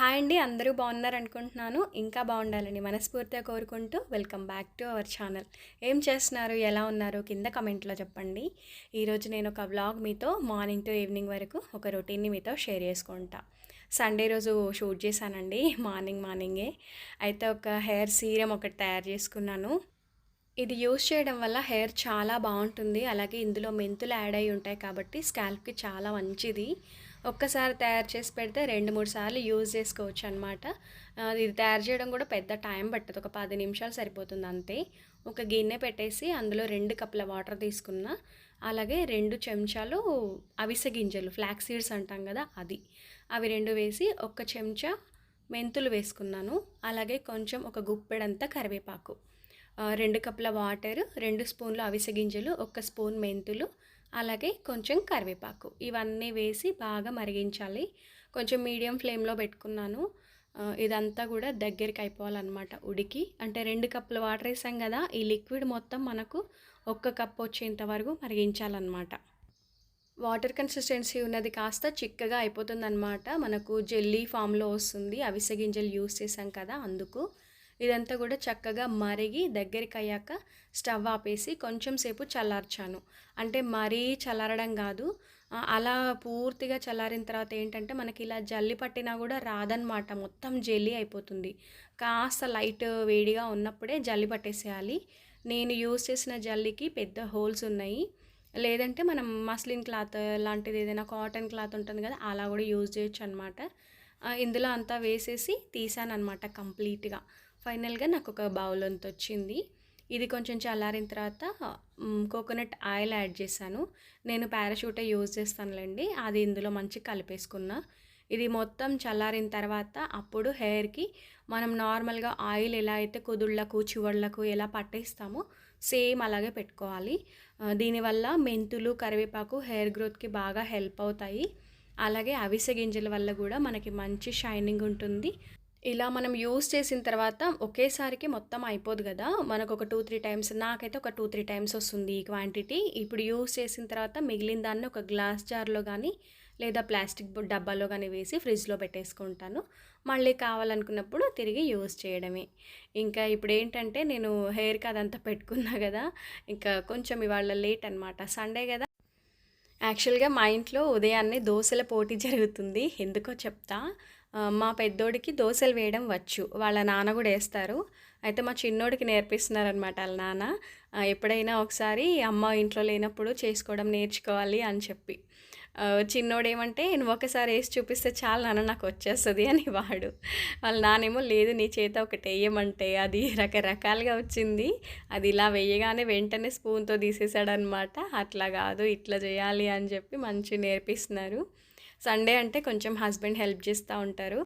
Hi అండి అందరూ బాగున్నారు అనుకుంటున్నాను. ఇంకా బాగుండాలని మనస్ఫూర్తిగా కోరుకుంటూ welcome back to our channel. ఏం చేస్తున్నారు? ఎలా ఉన్నారు? కింద కమెంట్లో చెప్పండి. ఈరోజు నేను ఒక వ్లాగ్ మీతో మార్నింగ్ టు ఈవినింగ్ వరకు ఒక రొటీన్ని మీతో షేర్ చేసుకుంటా. సండే రోజు షూట్ చేశానండి మార్నింగ్ మార్నింగే. అయితే ఒక హెయిర్ సీరం ఒకటి తయారు చేసుకున్నాను. ఇది యూస్ చేయడం వల్ల హెయిర్ చాలా బాగుంటుంది. అలాగే ఇందులో మెంతులు యాడ్ అయి ఉంటాయి కాబట్టి స్కాల్ప్కి చాలా మంచిది. ఒక్కసారి తయారు చేసి పెడితే రెండు మూడు సార్లు యూజ్ చేసుకోవచ్చు అనమాట ఇది తయారు చేయడం కూడా పెద్ద టైం పట్టదు. ఒక పది నిమిషాలు సరిపోతుంది అంతే. ఒక గిన్నె పెట్టేసి అందులో రెండు కప్పుల వాటర్ తీసుకున్న అలాగే రెండు చెంచాలు అవిసె గింజలు ఫ్లాక్ సీడ్స్ అంటాం కదా అది. అవి రెండు వేసి ఒక చెంచా మెంతులు వేసుకున్నాను. అలాగే కొంచెం ఒక గుప్పెడంతా కరివేపాకు. రెండు కప్పుల వాటర్ రెండు స్పూన్లు అవిసె గింజలు ఒక స్పూన్ మెంతులు అలాగే కొంచెం కరివేపాకు. ఇవన్నీ వేసి బాగా మరిగించాలి. కొంచెం మీడియం ఫ్లేమ్లో పెట్టుకున్నాను. ఇదంతా కూడా దగ్గరికి అయిపోవాలన్నమాట ఉడికి. అంటే రెండు కప్పులు వాటర్ వేసాం కదా ఈ లిక్విడ్ మొత్తం మనకు ఒక్క కప్ వచ్చేంత వరకు మరిగించాలన్నమాట. వాటర్ కన్సిస్టెన్సీ ఉన్నది కాస్త చిక్కగా అయిపోతుందన్నమాట. మనకు జెల్లీ ఫామ్లో వస్తుంది. అవిసె గింజలు యూస్ చేసాం కదా అందుకు. ఇదంతా కూడా చక్కగా మరిగి దగ్గరికి అయ్యాక స్టవ్ ఆపేసి కొంచెం సేపు చల్లార్చాను. అంటే మరీ చల్లారడం కాదు అలా పూర్తిగా చల్లారిన తర్వాత ఏంటంటే మనకి ఇలా జల్లి పట్టినా కూడా రాదనమాట మొత్తం జెల్లీ అయిపోతుంది. కాస్త లైట్ వేడిగా ఉన్నప్పుడే జల్లి పట్టేసేయాలి. నేను యూస్ చేసిన జల్లికి పెద్ద హోల్స్ ఉన్నాయి. లేదంటే మనం మస్లిన్ క్లాత్ లాంటిది ఏదైనా కాటన్ క్లాత్ ఉంటుంది కదా అలా కూడా యూజ్ చేయొచ్చు అనమాట ఇందులో అంతా వేసేసి తీసాను అనమాట కంప్లీట్గా. ఫైనల్గా నాకు ఒక బౌల్ అంత వచ్చింది ఇది కొంచెం చల్లారిన తర్వాత కోకోనట్ ఆయిల్ యాడ్ చేశాను. నేను పారాషూటే యూజ్ చేస్తానులేండి అది ఇందులో మంచి కలిపేసుకున్నా. ఇది మొత్తం చల్లారిన తర్వాత అప్పుడు హెయిర్కి మనం నార్మల్గా ఆయిల్ ఎలా అయితే కుదుళ్ళకు చివళ్ళకు ఎలా పట్టేస్తామో సేమ్ అలాగే పెట్టుకోవాలి. దీనివల్ల మెంతులు కరివేపాకు హెయిర్ గ్రోత్కి బాగా హెల్ప్ అవుతాయి. అలాగే అవిసె గింజల వల్ల కూడా మనకి మంచి షైనింగ్ ఉంటుంది. ఇలా మనం యూస్ చేసిన తర్వాత ఒకేసారికి మొత్తం అయిపోదు కదా. మనకు ఒక టూ త్రీ టైమ్స్ నాకైతే ఒక టూ త్రీ టైమ్స్ వస్తుంది ఈ క్వాంటిటీ ఇప్పుడు యూస్ చేసిన తర్వాత మిగిలిన దాన్ని ఒక గ్లాస్ జార్లో కానీ లేదా ప్లాస్టిక్ డబ్బాలో కానీ వేసి ఫ్రిడ్జ్లో పెట్టేసుకుంటాను. మళ్ళీ కావాలనుకున్నప్పుడు తిరిగి యూస్ చేయడమే. ఇంకా ఇప్పుడు ఏంటంటే నేను హెయిర్కి అదంతా పెట్టుకున్నా కదా ఇంకా కొంచెం ఇవాళ లేట్ అనమాట సండే కదా. యాక్చువల్గా మా ఇంట్లో ఉదయాన్నే దోశల పోటీ జరుగుతుంది. ఎందుకో చెప్తా. మా పెద్దోడికి దోశలు వేయడం వచ్చు. వాళ్ళ నాన్న కూడా వేస్తారు. అయితే మా చిన్నోడికి నేర్పిస్తున్నారనమాట వాళ్ళ నాన్న. ఎప్పుడైనా ఒకసారి అమ్మ ఇంట్లో లేనప్పుడు చేసుకోవడం నేర్చుకోవాలి అని చెప్పి. చిన్నోడేమంటే ఏమంటే నువ్వు ఒకసారి వేసి చూపిస్తే చాలు నాన్న నాకు వచ్చేస్తుంది అని వాడు. వాళ్ళ నానేమో లేదు నీ చేత ఒకటి వేయమంటే అది రకరకాలుగా వచ్చింది. అది ఇలా వేయగానే వెంటనే స్పూన్తో తీసేసాడనమాట అట్లా కాదు ఇట్లా చేయాలి అని చెప్పి మంచి నేర్పిస్తున్నారు. సండే అంటే కొంచెం హస్బెండ్ హెల్ప్ చేస్తూ ఉంటారు.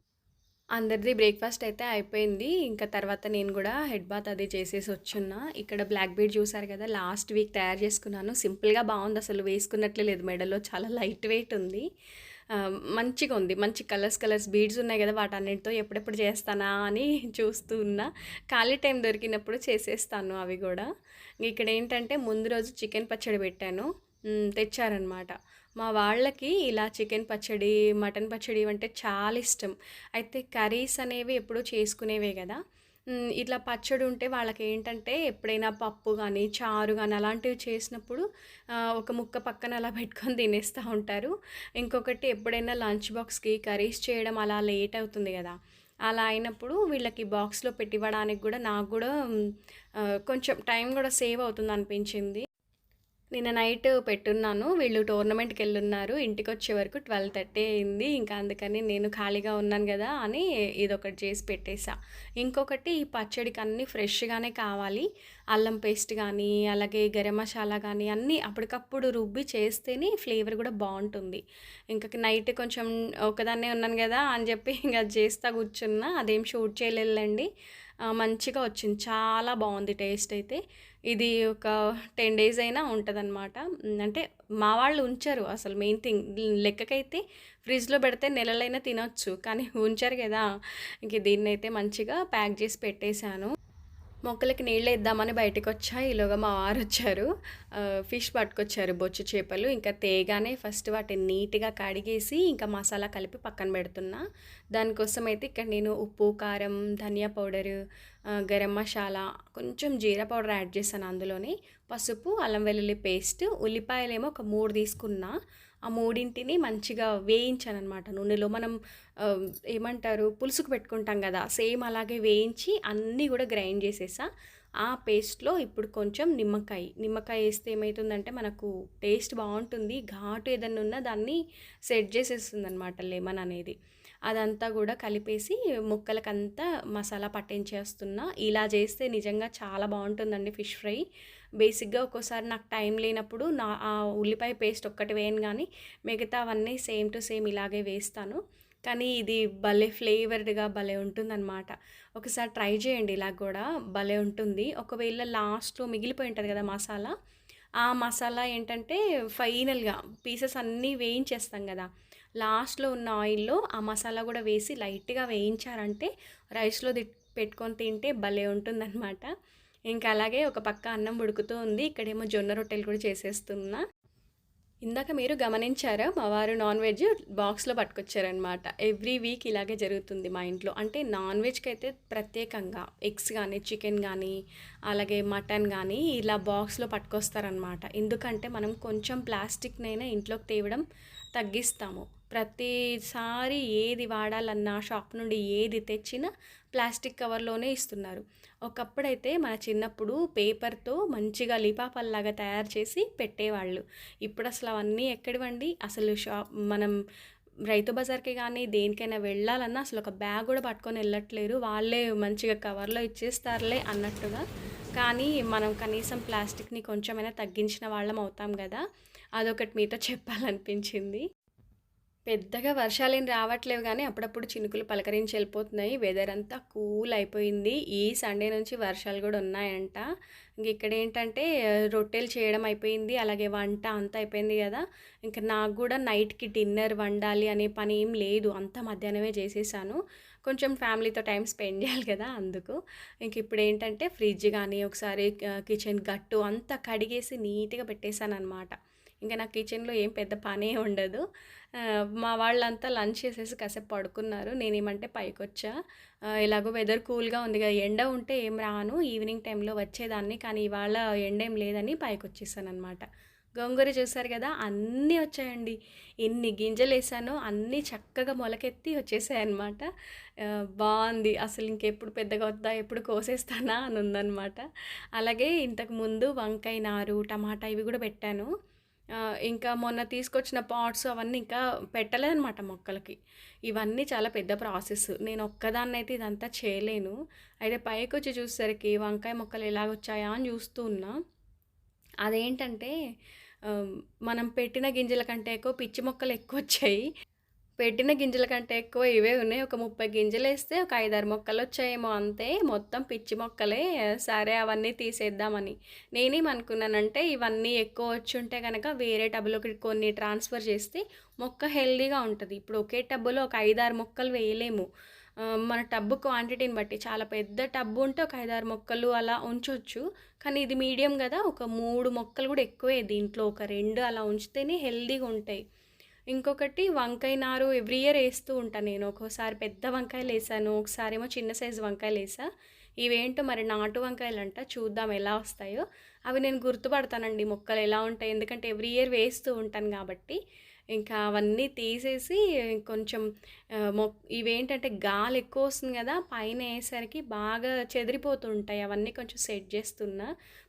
అందరిది బ్రేక్ఫాస్ట్ అయితే అయిపోయింది. ఇంకా తర్వాత నేను కూడా హెడ్ బాత్ అది చేసేసి వచ్చున్నా. ఇక్కడ బ్లాక్ బీడ్ చూసారు కదా లాస్ట్ వీక్ తయారు చేసుకున్నాను. సింపుల్గా బాగుంది అసలు వేసుకున్నట్లే లేదు మెడలో చాలా లైట్ వెయిట్ ఉంది. మంచిగా ఉంది. మంచి కలర్స్ కలర్స్ బీడ్స్ ఉన్నాయి కదా వాటన్నిటితో ఎప్పుడెప్పుడు చేస్తానా అని చూస్తూ ఉన్నా. ఖాళీ టైం దొరికినప్పుడు చేసేస్తాను అవి కూడా. ఇక్కడ ఏంటంటే ముందు రోజు చికెన్ పచ్చడి పెట్టాను. తెచ్చారనమాట. మా వాళ్ళకి ఇలా చికెన్ పచ్చడి మటన్ పచ్చడి అంటే చాలా ఇష్టం. అయితే కర్రీస్ అనేవి ఎప్పుడూ చేసుకునేవే కదా. ఇట్లా పచ్చడి ఉంటే వాళ్ళకి ఏంటంటే ఎప్పుడైనా పప్పు కానీ చారు కానీ అలాంటివి చేసినప్పుడు ఒక ముక్క పక్కన అలా పెట్టుకొని తినేస్తూ ఉంటారు. ఇంకొకటి ఎప్పుడైనా లంచ్ బాక్స్కి కర్రీస్ చేయడం అలా లేట్ అవుతుంది కదా. అలా అయినప్పుడు వీళ్ళకి బాక్స్లో పెట్టివ్వడానికి కూడా నాకు కూడా కొంచెం టైం కూడా సేవ్ అవుతుంది అనిపించింది. నిన్న నైట్ పెట్టున్నాను. వీళ్ళు టోర్నమెంట్కి వెళ్ళున్నారు. ఇంటికి వచ్చే వరకు ట్వెల్వ్ థర్టీ అయింది. ఇంకా అందుకని నేను ఖాళీగా ఉన్నాను కదా అని ఇదొకటి చేసి పెట్టేసా. ఇంకొకటి ఈ పచ్చడికి అన్నీ ఫ్రెష్గానే కావాలి. అల్లం పేస్ట్ కానీ అలాగే గరం మసాలా కానీ అన్నీ అప్పటికప్పుడు రుబ్బి చేస్తేనే ఫ్లేవర్ కూడా బాగుంటుంది. ఇంకా నైట్ కొంచెం ఒకదాన్నే ఉన్నాను కదా అని చెప్పి ఇంకా చేస్తా కూర్చున్నా. అదేం షూట్ చేయలేదండి మంచిగా వచ్చింది. చాలా బాగుంది టేస్ట్ అయితే. ఇది ఒక టెన్ డేస్ అయినా ఉంటుందన్నమాట. అంటే మా వాళ్ళు ఉంచారు అసలు మెయిన్ థింగ్. లెక్కకైతే ఫ్రిడ్జ్లో పెడితే నెలలైనా తినొచ్చు. కానీ ఉంచారు కదా. ఇంక దీన్ని అయితే మంచిగా ప్యాక్ చేసి పెట్టేశాను. మొక్కలకి నీళ్ళు వేద్దామని బయటకు వచ్చా ఈలోగా మా వారు వచ్చారు ఫిష్ పట్టుకొచ్చారు బొచ్చు చేపలు. ఇంకా తేగానే ఫస్ట్ వాటిని నీట్గా కడిగేసి ఇంకా మసాలా కలిపి పక్కన పెడుతున్నా. దానికోసం అయితే ఇక్కడ నేను ఉప్పు కారం ధనియా పౌడరు గరం మసాలా కొంచెం జీరా పౌడర్ యాడ్ చేశాను అందులోనే. పసుపు అల్లం వెల్లుల్లి పేస్ట్ ఉల్లిపాయలేమో ఒక మూడు తీసుకున్నా. ఆ మూడింటిని మంచిగా వేయించాను అనమాట నూనెలో. మనం ఏమంటారు పులుసుకు పెట్టుకుంటాం కదా సేమ్ అలాగే వేయించి అన్నీ కూడా గ్రైండ్ చేసేసా. ఆ పేస్ట్లో ఇప్పుడు కొంచెం నిమ్మకాయ నిమ్మకాయ వేస్తే ఏమవుతుందంటే మనకు టేస్ట్ బాగుంటుంది ఘాటు ఏదన్నా ఉన్నా దాన్ని సెట్ చేసేస్తుంది అనమాట లెమన్ అనేది. అదంతా కూడా కలిపేసి ముక్కలకంతా మసాలా పట్టించేస్తున్నా. ఇలా చేస్తే నిజంగా చాలా బాగుంటుందండి ఫిష్ ఫ్రై. బేసిక్గా ఒక్కోసారి నాకు టైం లేనప్పుడు నా ఆ ఉల్లిపాయ పేస్ట్ ఒక్కటి వేయను కానీ మిగతా అవన్నీ సేమ్ టు సేమ్ ఇలాగే వేస్తాను. కానీ ఇది భలే ఫ్లేవర్డ్గా భలే ఉంటుందన్నమాట. ఒకసారి ట్రై చేయండి ఇలా కూడా భలే ఉంటుంది. ఒకవేళ లాస్ట్లో మిగిలిపోయి ఉంటుంది కదా మసాలా ఆ మసాలా ఏంటంటే ఫైనల్గా పీసెస్ అన్నీ వేయించేస్తాం కదా లాస్ట్లో ఉన్న ఆయిల్లో ఆ మసాలా కూడా వేసి లైట్గా వేయించారంటే రైస్లో పెట్టుకొని తింటే భలే ఉంటుందన్నమాట. ఇంకా అలాగే ఒక పక్క అన్నం ఉడుకుతూ ఉంది. ఇక్కడేమో జొన్న రొట్టెలు కూడా చేసేస్తున్నా. ఇందాక మీరు గమనించారా మా వారు నాన్ వెజ్ బాక్స్లో పట్టుకొచ్చారనమాట ఎవ్రీ వీక్ ఇలాగే జరుగుతుంది మా ఇంట్లో. అంటే నాన్ వెజ్కి అయితే ప్రత్యేకంగా ఎగ్స్ కానీ చికెన్ కానీ అలాగే మటన్ కానీ ఇలా బాక్స్లో పట్టుకొస్తారనమాట ఎందుకంటే మనం కొంచెం ప్లాస్టిక్నైనా ఇంట్లోకి తేవడం తగ్గిస్తాము. ప్రతిసారి ఏది వాడాలన్నా షాప్ నుండి ఏది తెచ్చినా ప్లాస్టిక్ కవర్లోనే ఇస్తున్నారు. ఒకప్పుడైతే మన చిన్నప్పుడు పేపర్తో మంచిగా లిపాపల్లాగా తయారు చేసి పెట్టేవాళ్ళు. ఇప్పుడు అసలు అవన్నీ ఎక్కడివండి? అసలు షాప్ మనం రైతు బజార్కి కానీ దేనికైనా వెళ్ళాలన్నా అసలు ఒక బ్యాగ్ కూడా పట్టుకొని వెళ్ళట్లేరు. వాళ్ళే మంచిగా కవర్లో ఇచ్చేస్తారులే అన్నట్టుగా. కానీ మనం కనీసం ప్లాస్టిక్ని కొంచెమైనా తగ్గించిన వాళ్ళం అవుతాం కదా? అదొకటి మీతో చెప్పాలనిపించింది. పెద్దగా వర్షాలేం రావట్లేవు కానీ అప్పుడప్పుడు చినుకులు పలకరించి వెళ్ళిపోతున్నాయి. వెదర్ అంతా కూల్ అయిపోయింది. ఈ సండే నుంచి వర్షాలు కూడా ఉన్నాయంట. ఇంక ఇక్కడ ఏంటంటే రొట్టెలు చేయడం అయిపోయింది. అలాగే వంట అంతా అయిపోయింది కదా. ఇంకా నాకు కూడా నైట్కి డిన్నర్ వండాలి అనే పని ఏం లేదు. అంతా మధ్యాహ్నమే చేసేసాను. కొంచెం ఫ్యామిలీతో టైం స్పెండ్ చేయాలి కదా అందుకు. ఇంక ఇప్పుడు ఏంటంటే ఫ్రిడ్జ్ కానీ ఒకసారి కిచెన్ గట్టు అంతా కడిగేసి నీట్గా పెట్టేశాను అనమాట ఇంకా నా కిచెన్లో ఏం పెద్ద పనే ఉండదు. మా వాళ్ళంతా లంచ్ చేసేసి కాసేపు పడుకున్నారు. నేనేమంటే పైకి వచ్చా ఇలాగో వెదర్ కూల్గా ఉంది కదా ఎండ ఉంటే ఏం రాను. ఈవినింగ్ టైంలో వచ్చేదాన్ని. కానీ ఇవాళ ఎండ ఏం లేదని పైకి వచ్చేసాను అనమాట గోంగూర చూసారు కదా అన్నీ వచ్చాయండి. ఎన్ని గింజలు వేసానో అన్నీ చక్కగా మొలకెత్తి వచ్చేసాయి అనమాట బాగుంది. అసలు ఇంకెప్పుడు పెద్దగా వద్దా ఎప్పుడు కోసేస్తానా అని ఉందన్నమాట. అలాగే ఇంతకుముందు వంకాయ నారు టమాటా ఇవి కూడా పెట్టాను. ఇంకా మొన్న తీసుకొచ్చిన పాట్స్ అవన్నీ ఇంకా పెట్టలేదన్నమాట మొక్కలకి. ఇవన్నీ చాలా పెద్ద ప్రాసెస్. నేను ఒక్కదాన్ని అయితే ఇదంతా చేయలేను. అయితే పైకి వచ్చి చూసేసరికి వంకాయ మొక్కలు ఎలాగొచ్చాయా అని చూస్తూ ఉన్నా. అదేంటంటే మనం పెట్టిన గింజల కంటే ఎక్కువ పిచ్చి మొక్కలు ఎక్కువ వచ్చాయి. పెట్టిన గింజల కంటే ఎక్కువ ఇవే ఉన్నాయి. ఒక ముప్పై గింజలు వేస్తే ఒక ఐదారు మొక్కలు వచ్చాయేమో అంతే. మొత్తం పిచ్చి మొక్కలే. సరే అవన్నీ తీసేద్దామని. నేనేమనుకున్నానంటే ఇవన్నీ ఎక్కువ వచ్చి ఉంటే కనుక వేరే టబ్లోకి కొన్ని ట్రాన్స్ఫర్ చేస్తే మొక్క హెల్దీగా ఉంటుంది. ఇప్పుడు ఒకే టబ్బులో ఒక ఐదారు మొక్కలు వేయలేము. మన టబ్బు క్వాంటిటీని బట్టి. చాలా పెద్ద టబ్బు ఉంటే ఒక ఐదారు మొక్కలు అలా ఉంచవచ్చు కానీ ఇది మీడియం కదా. ఒక మూడు మొక్కలు కూడా ఎక్కువే దీంట్లో. ఒక రెండు అలా ఉంచితేనే హెల్దీగా ఉంటాయి. ఇంకొకటి వంకాయ నారు ఎవ్రీ ఇయర్ వేస్తూ ఉంటాను నేను. ఒక్కోసారి పెద్ద వంకాయలు వేసాను ఒకసారి ఏమో చిన్న సైజు వంకాయలు వేసా. ఇవేంటో మరి నాటు వంకాయలు అంట చూద్దాం ఎలా వస్తాయో. అవి నేను గుర్తుపడతానండి మొక్కలు ఎలా ఉంటాయి ఎందుకంటే ఎవ్రీ ఇయర్ వేస్తూ ఉంటాను కాబట్టి. ఇంకా అవన్నీ తీసేసి కొంచెం మొక్ మొ ఇవేంటంటే గాలి ఎక్కువ వస్తుంది కదా పైన వేసరికి బాగా చెదిరిపోతూ ఉంటాయి అవన్నీ కొంచెం సెట్ చేస్తున్నా.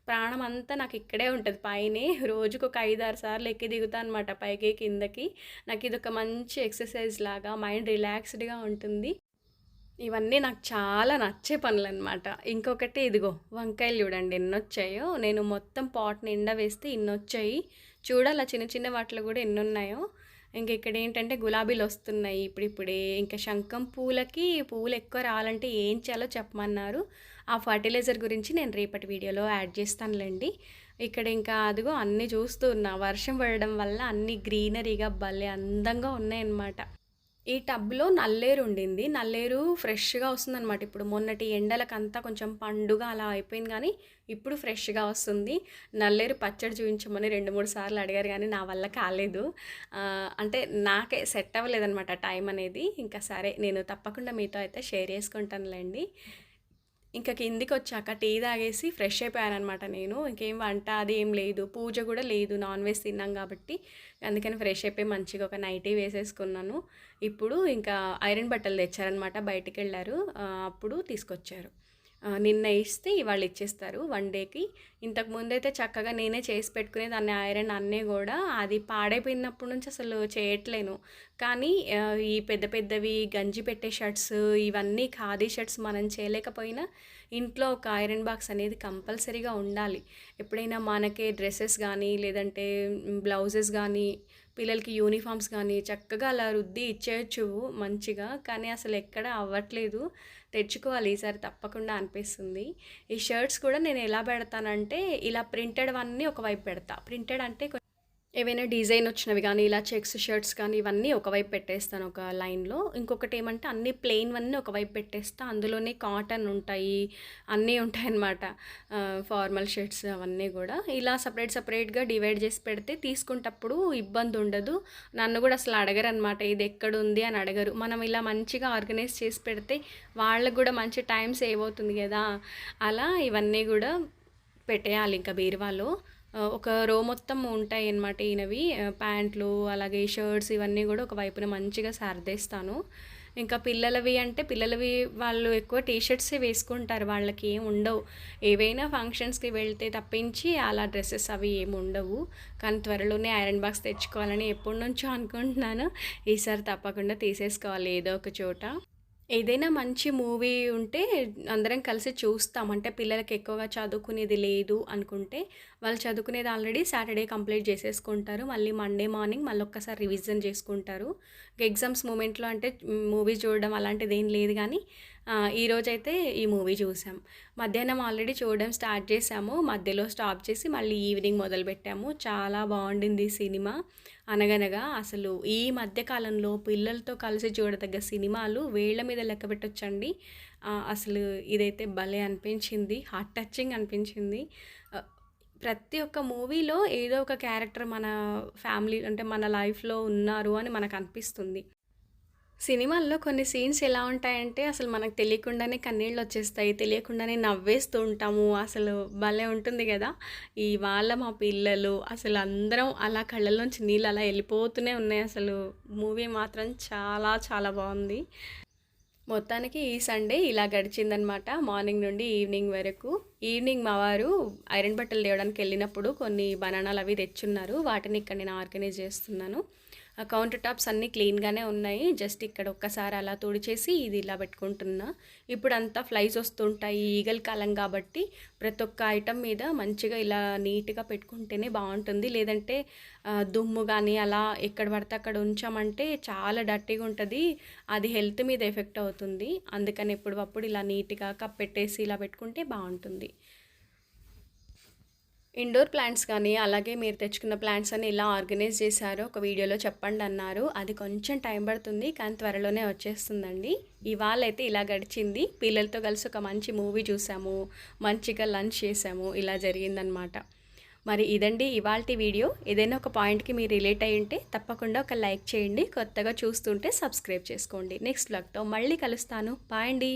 ప్రాణం అంతా నాకు ఇక్కడే ఉంటుంది పైనే. రోజుకు ఒక ఐదు ఆరు సార్లు ఎక్కి దిగుతా అనమాట పైకి కిందకి. నాకు ఇది ఒక మంచి ఎక్సర్సైజ్ లాగా మైండ్ రిలాక్స్డ్గా ఉంటుంది. ఇవన్నీ నాకు చాలా నచ్చే పనులు అనమాట ఇంకొకటి ఇదిగో వంకాయలు చూడండి ఎన్నొచ్చాయో. నేను మొత్తం పాట్ నిండా వేస్తే ఇన్నొచ్చాయి. చూడాలి చిన్న చిన్న వాటిలో కూడా ఎన్ని ఉన్నాయో ఇంక ఇక్కడ ఏంటంటే గులాబీలు వస్తున్నాయి ఇప్పుడిప్పుడే. ఇంకా శంఖం పూలకి పూలు ఎక్కువ రావాలంటే ఏం చేయాలో చెప్పమన్నారు. ఆ ఫర్టిలైజర్ గురించి నేను రేపటి వీడియోలో యాడ్ చేస్తానులేండి. ఇక్కడ ఇంకా అదిగో అన్నీ చూస్తూ ఉన్నా. వర్షం పడడం వల్ల అన్నీ గ్రీనరీగా భలే అందంగా ఉన్నాయన్నమాట. ఈ టబ్‌లో నల్లేరు ఉండింది. నల్లేరు ఫ్రెష్‌గా వస్తుందన్నమాట ఇప్పుడు మొన్నటి ఎండలకంతా కొంచెం పండుగ అలా అయిపోయింది కానీ ఇప్పుడు ఫ్రెష్‌గా వస్తుంది. నల్లేరు పచ్చడి చూపించమని రెండు మూడు సార్లు అడిగారు కానీ నా వల్ల కాలేదు. అంటే నాకే సెట్ అవ్వలేదనమాట టైం అనేది. ఇంకా సరే నేను తప్పకుండా మీతో అయితే షేర్ చేసుకుంటానులేండి ఇంకా కిందికొచ్చాక టీ తాగేసి ఫ్రెష్ అయిపోయానమాట నేను. ఇంకేం వంట అది ఏం లేదు. పూజ కూడా లేదు. నాన్ వెజ్ తిన్నాం కాబట్టి అందుకని ఫ్రెష్ అయిపోయి మంచిగా ఒక నైటీ వేసేసుకున్నాను. ఇప్పుడు ఇంకా ఐరన్ బట్టలు తెచ్చారనమాట. బయటికి వెళ్ళారు అప్పుడు తీసుకొచ్చారు. నిన్న ఇస్తే ఇవాళ ఇచ్చేస్తారు వన్ డేకి. ఇంతకు ముందైతే చక్కగా నేనే చేసి పెట్టుకునే దాన్ని ఐరన్ అన్నీ కూడా అది పాడైపోయినప్పటి నుంచి అసలు చేయట్లేను. కానీ ఈ పెద్ద పెద్దవి గంజి పెట్టే షర్ట్స్, ఇవన్నీ ఖాదీ షర్ట్స్ మనం చేయలేకపోయినా, ఇంట్లో ఒక ఐరన్ బాక్స్ అనేది కంపల్సరీగా ఉండాలి. ఎప్పుడైనా మనకే డ్రెస్సెస్ కానీ లేదంటే బ్లౌజెస్ కానీ పిల్లలకి యూనిఫార్మ్స్ కానీ చక్కగా అలా రుద్ది ఇచ్చేయచ్చు మంచిగా. కానీ అసలు ఎక్కడ అవ్వట్లేదు. తెచ్చుకోవాలి ఈసారి తప్పకుండా అనిపిస్తుంది. ఈ షర్ట్స్ కూడా నేను ఎలా పెడతానంటే, ఇలా ప్రింటెడ్ అన్నీ ఒకవైపు పెడతా. ప్రింటెడ్ అంటే ఏవైనా డిజైన్ వచ్చినవి కానీ ఇలా చెక్స్ షర్ట్స్ కానీ, ఇవన్నీ ఒకవైపు పెట్టేస్తాను ఒక లైన్‌లో. ఇంకొకటి ఏమంటే అన్నీ ప్లెయిన్‌వన్నీ ఒకవైపు పెట్టేస్తా. అందులోనే కాటన్ ఉంటాయి. అన్నీ ఉంటాయి అన్నమాట ఫార్మల్ షర్ట్స్ అవన్నీ కూడా ఇలా సపరేట్ సపరేట్గా డివైడ్ చేసి పెడితే తీసుకునేటప్పుడు ఇబ్బంది ఉండదు. నన్ను కూడా అసలు అడగరు అనమాట ఇది ఎక్కడుంది అని అడగరు. మనం ఇలా మంచిగా ఆర్గనైజ్ చేసి పెడితే, వాళ్ళకు కూడా మంచి టైం సేవ్ అవుతుంది కదా అలా ఇవన్నీ కూడా పెట్టేయాలి ఇంకా బీరువాలో. ఒక రో మొత్తం ఉంటాయి అనమాట ఈయనవి. ప్యాంట్లు, అలాగే షర్ట్స్ ఇవన్నీ కూడా ఒక వైపున మంచిగా సర్దేస్తాను. ఇంకా పిల్లలవి అంటే పిల్లలవి వాళ్ళు ఎక్కువ టీ షర్ట్సే వేసుకుంటారు. వాళ్ళకి ఏం ఉండవు. ఏవైనా ఫంక్షన్స్‌కి వెళ్తే తప్పించి అలా డ్రెస్సెస్ అవి ఏమి ఉండవు. కానీ త్వరలోనే ఐరన్ బాక్స్ తెచ్చుకోవాలని ఎప్పటి నుంచో అనుకుంటున్నాను. ఈసారి తప్పకుండా తీసేసుకోవాలి ఏదో ఒక చోట. ఏదైనా మంచి మూవీ ఉంటే అందరం కలిసి చూస్తాం. అంటే పిల్లలకి ఎక్కువగా చదువుకునేది లేదు అనుకుంటే, వాళ్ళు చదువుకునేది ఆల్రెడీ సాటర్‌డే కంప్లీట్ చేసేసుకుంటారు. మళ్ళీ మండే మార్నింగ్ మళ్ళీ ఒక్కసారి రివిజన్ చేసుకుంటారు. ఎగ్జామ్స్ మూమెంట్‌లో అంటే మూవీ చూడడం అలాంటిదేం లేదు కానీ ఈరోజైతే ఈ మూవీ చూసాం. మధ్యాహ్నం ఆల్రెడీ చూడడం స్టార్ట్ చేసాము మధ్యలో స్టాప్ చేసి మళ్ళీ ఈవినింగ్ మొదలుపెట్టాము. చాలా బాగుండింది సినిమా. 'అనగనగా' అసలు ఈ మధ్యకాలంలో పిల్లలతో కలిసి చూడదగ్గ సినిమాలు వేళ్ళ మీద లెక్క పెట్టొచ్చండి. అసలు ఇదైతే భలే అనిపించింది. హార్ట్ టచింగ్ అనిపించింది. ప్రతి ఒక్క మూవీలో ఏదో ఒక క్యారెక్టర్ మన ఫ్యామిలీ అంటే మన లైఫ్‌లో ఉన్నారు అని మనకు అనిపిస్తుంది సినిమాల్లో కొన్ని సీన్స్ ఎలా ఉంటాయంటే, అసలు మనకు తెలియకుండానే కన్నీళ్ళు వచ్చేస్తాయి తెలియకుండానే నవ్వేస్తూ ఉంటాము. అసలు భలే ఉంటుంది గదా! ఇవాళ మా పిల్లలు అసలు అందరం అలా కళ్ళలోంచి నీళ్ళు అలా వెళ్ళిపోతూనే ఉన్నాయి అసలు. మూవీ మాత్రం చాలా చాలా బాగుంది మొత్తానికి ఈ సండే ఇలా గడిచిందనమాట. మార్నింగ్ నుండి ఈవినింగ్ వరకు. ఈవినింగ్ మా వారు ఐరన్ బట్టలు తేవడానికెళ్ళినప్పుడు కొన్ని బనానాలు అవి తెచ్చున్నారు. వాటిని ఇక్కడ నేను ఆర్గనైజ్ చేస్తున్నాను. కౌంటర్ టాప్స్ అన్నీ క్లీన్‌గానే ఉన్నాయి. జస్ట్ ఇక్కడ ఒక్కసారి అలా తుడిచేసి ఇది ఇలా పెట్టుకుంటున్నా. ఇప్పుడంతా ఫ్లైస్ వస్తుంటాయి. ఈగల కాలం కాబట్టి ప్రతి ఒక్క ఐటమ్ మీద మంచిగా ఇలా నీట్‌గా పెట్టుకుంటేనే బాగుంటుంది లేదంటే దుమ్ము కానీ అలా ఎక్కడ పడితే అక్కడ ఉంచామంటే చాలా డర్టీగా ఉంటుంది అది హెల్త్ మీద ఎఫెక్ట్ అవుతుంది. అందుకని ఎప్పుడప్పుడు ఇలా నీట్‌గా కప్పెట్టేసి ఇలా పెట్టుకుంటే బాగుంటుంది ఇండోర్ ప్లాంట్స్ కానీ, అలాగే మీరు తెచ్చుకున్న ప్లాంట్స్ అన్నీ ఎలా ఆర్గనైజ్ చేశారో ఒక వీడియోలో చెప్పండి అన్నారు అది కొంచెం టైం పడుతుంది. కానీ త్వరలోనే వచ్చేస్తుందండి. ఇవాళ అయితే ఇలా గడిచింది. పిల్లలతో కలిసి ఒక మంచి మూవీ చూసాము. మంచిగా లంచ్ చేసాము. ఇలా జరిగిందనమాట. మరి ఇదండి ఇవాళ వీడియో. ఏదైనా ఒక పాయింట్‌కి మీరు రిలేట్ అయ్యుంటే తప్పకుండా ఒక లైక్ చేయండి. కొత్తగా చూస్తుంటే సబ్స్క్రైబ్ చేసుకోండి. నెక్స్ట్ బ్లాగ్తో మళ్ళీ కలుస్తాను. బాయ్ అండి.